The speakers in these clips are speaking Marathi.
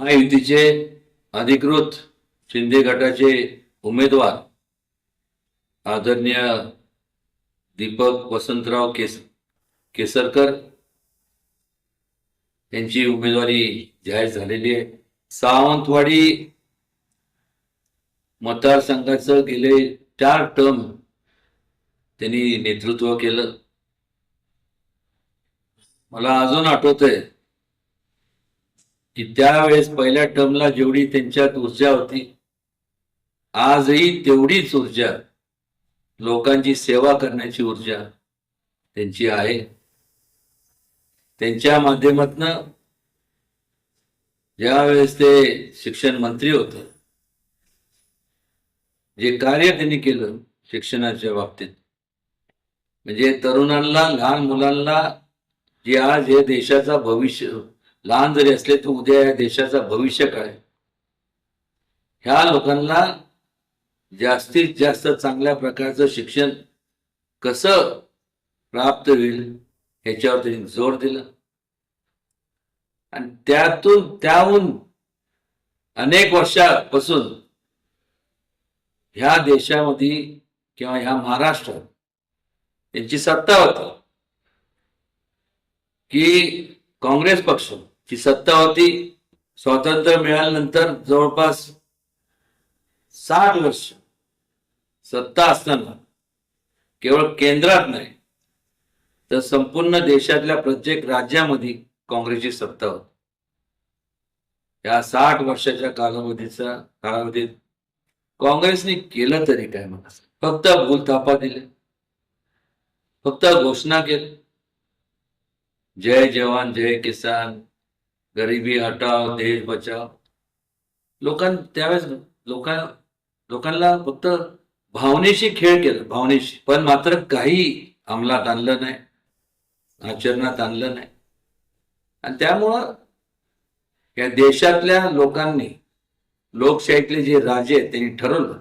महायुतीचे अधिकृत शिंदे गटाचे उमेदवार आदरणीय दीपक वसंतराव केस केसरकर यांची उमेदवारी जाहीर झालेली आहे. सावंतवाडी मतदारसंघाचं गेले चार टर्म त्यांनी नेतृत्व केलं. मला अजून आठवतंय की त्यावेळेस पहिल्या टर्मला जेवढी त्यांच्यात ऊर्जा होती आजही तेवढीच ऊर्जा लोकांची सेवा करण्याची ऊर्जा त्यांची आहे. त्यांच्या माध्यमातनं ज्यावेळेस ते शिक्षण मंत्री होते जे कार्य त्यांनी केलं शिक्षणाच्या बाबतीत म्हणजे तरुणांना लहान मुलांना जे आज हे देशाचा भविष्य लहान जरी असले तर उद्या या देशाचा भविष्य काय? ह्या लोकांना जास्तीत जास्त चांगल्या प्रकारचं शिक्षण कसं प्राप्त होईल ह्याच्यावर त्यांनी जोर दिला. आणि त्यातून त्याहून अनेक वर्षापासून ह्या देशामध्ये किंवा ह्या महाराष्ट्रात त्यांची सत्ता होती की काँग्रेस पक्ष पक्षाची सत्ता होती स्वातंत्र्य मिळाल्यानंतर जवळपास साठ वर्ष सत्ता असताना केवळ केंद्रात नाही तर संपूर्ण देशातल्या प्रत्येक राज्यामध्ये काँग्रेसची सत्ता होती. या साठ वर्षाच्या कालावधीचा कालावधीत काँग्रेसने केलं तरी काय म्हणा फक्त भूलथापा दिले फक्त घोषणा केली जय जवान जय किसान गरिबी हटाव देश बचाव लोकां त्यावेळेस लोकां लोकांना फक्त भावनेशी खेळ केला भावनेशी. पण मात्र काही अंमलात आणलं नाही आचरणात आणलं नाही. आणि त्यामुळं या देशातल्या लोकांनी लोकशाहीतले जे राजे आहेत त्यांनी ठरवलं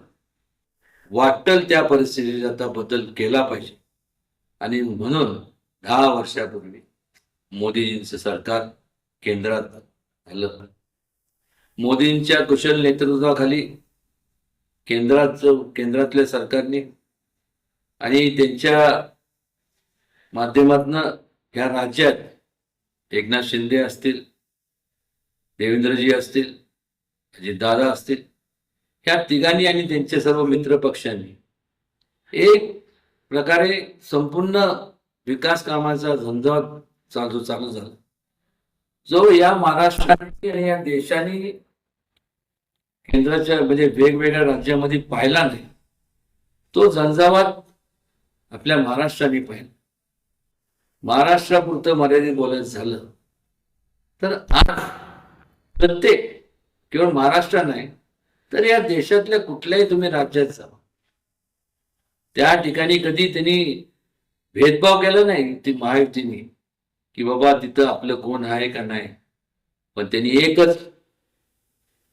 वाटल त्या परिस्थितीत आता बदल केला पाहिजे. आणि म्हणून दहा वर्षापूर्वी मोदीजींचं सरकार केंद्रात आलं मोदींच्या कुशल नेतृत्वाखाली केंद्रात केंद्रातल्या सरकारने आणि त्यांच्या माध्यमातनं ह्या राज्यात एकनाथ शिंदे असतील देवेंद्रजी असतील अजितदादा असतील ह्या तिघांनी आणि त्यांच्या सर्व मित्र पक्षांनी एक प्रकारे संपूर्ण विकास कामाचा झंझावात चालू चालू झाला. जो या महाराष्ट्राने आणि या देशाने केंद्राच्या म्हणजे वेगवेगळ्या राज्यामध्ये पाहिला नाही तो झंझावात आपल्या महाराष्ट्राने पाहिला. महाराष्ट्रापुरतं मर्यादित बोलायचं झालं तर आज प्रत्येक केवळ महाराष्ट्र नाही तर या देशातल्या कुठल्याही तुम्ही राज्यात जा. त्या ठिकाणी कधी त्यांनी भेदभाव केला नाही ती महायुतीने की बाबा तिथं आपलं कोण आहे का नाही? पण त्यांनी एकच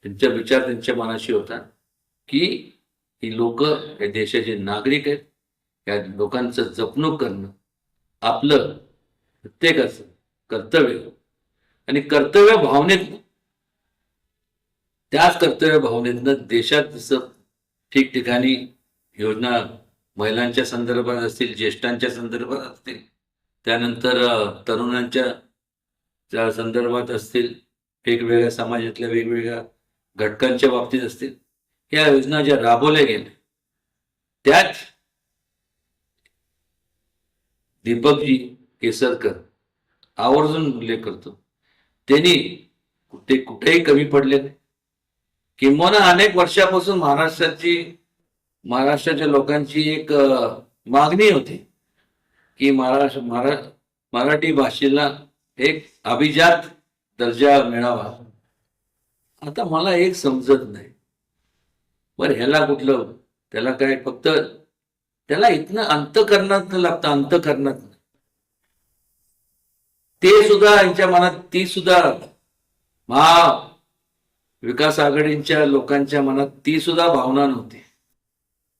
त्यांचा विचार त्यांच्या मनाशी होता की ही लोक या देशाचे नागरिक आहेत. या लोकांचं जपणूक करणं आपलं प्रत्येकाचं कर्तव्य आणि कर्तव्य भावनेत त्याच कर्तव्य भावनेतनं देशात जसं ठिकठिकाणी योजना महिलांच्या संदर्भात असतील ज्येष्ठांच्या संदर्भात असतील त्यानंतर तरुणांच्या ज्या संदर्भात असतील वेगवेगळ्या समाजातल्या वेगवेगळ्या घटकांच्या बाबतीत असतील या योजना ज्या राबवल्या गेल्या त्यात दीपकजी केसरकर आवर्जून उल्लेख करतो. त्यांनी कुठे कुठेही कमी पडले नाही. किंबहुना अनेक वर्षापासून महाराष्ट्राची महाराष्ट्राच्या लोकांची एक मागणी होती. की महाराष्ट्र मरा मराठी भाषेला एक अभिजात दर्जा मिळावा. आता मला एक समजत नाही. बर ह्याला कुठलं? त्याला काय फक्त त्याला इथनं अंतकरणात लागतं अंतकरणात ते सुद्धा यांच्या मनात ती सुद्धा महा विकास आघाडीच्या लोकांच्या मनात ती सुद्धा भावना नव्हती.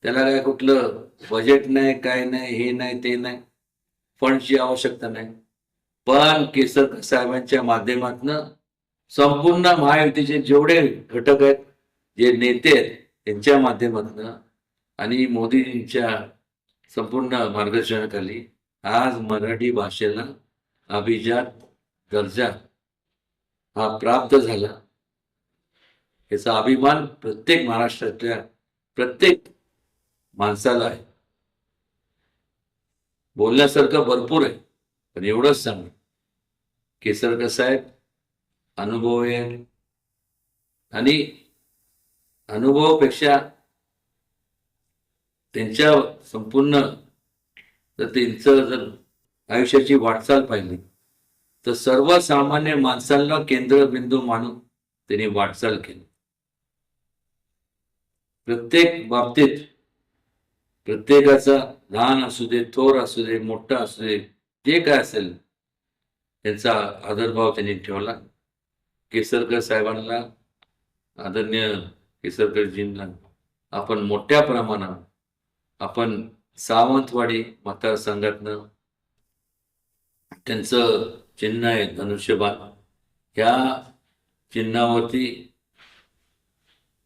त्याला काय कुठलं? बजेट नाही काय नाही हे नाही ते नाही. फंडची आवश्यकता नाही. पण केसरकर साहेबांच्या माध्यमातनं संपूर्ण महायुतीचे जेवढे घटक आहेत जे नेते आहेत त्यांच्या माध्यमातून आणि मोदीजींच्या संपूर्ण मार्गदर्शनाखाली आज मराठी भाषेला अभिजात दर्जा हा प्राप्त झाला. याचा अभिमान प्रत्येक महाराष्ट्रातल्या प्रत्येक माणसाला आहे. बोलण्यासारखं भरपूर आहे. पण एवढंच सांग. केसरकर साहेब अनुभव आहे आणि अनुभवापेक्षा त्यांच्या संपूर्ण जर त्यांचं जर आयुष्याची वाटचाल पाहिली तर सर्वसामान्य माणसांना केंद्रबिंदू मानून त्यांनी वाटचाल केली. प्रत्येक बाबतीत प्रत्येकाचा लहान असू दे थोर असू दे मोठा असू दे जे काय असेल त्यांचा आदरभाव त्यांनी ठेवला. केसरकर साहेबांना आदरणीय केसरकरजींना आपण मोठ्या प्रमाणात आपण सावंतवाडी मतदारसंघातनं त्यांचं चिन्ह आहे धनुष्यबाण. ह्या चिन्हावरती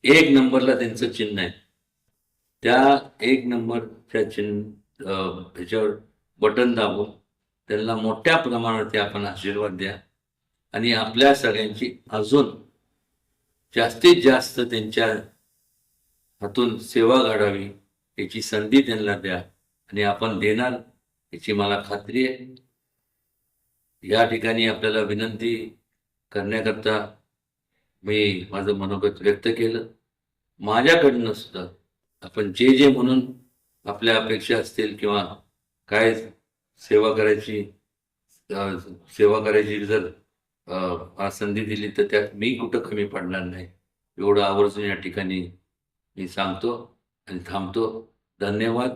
एक नंबरला त्यांचं चिन्ह आहे. त्या एक नंबरच्या चिन्ह ह्याच्यावर बटन दाबून त्यांना मोठ्या प्रमाणावरती आपण आशीर्वाद द्या. आणि आपल्या सगळ्यांची अजून जास्तीत जास्त त्यांच्या हातून सेवा घडावी याची संधी त्यांना द्या. आणि आपण देणार याची मला खात्री आहे. या ठिकाणी आपल्याला विनंती करण्याकरता मी माझं मनोगत व्यक्त केलं. माझ्याकडनं सुद्धा आपण जे जे म्हणून आपल्या अपेक्षा असतील किंवा काय सेवा करायची सेवा करायची जर संधी दिली तर त्यात मी कुठं कमी पडणार नाही. एवढं आवर्जून या ठिकाणी मी सांगतो आणि थांबतो. धन्यवाद.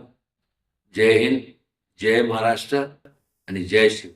जय हिंद जय महाराष्ट्र आणि जय श्री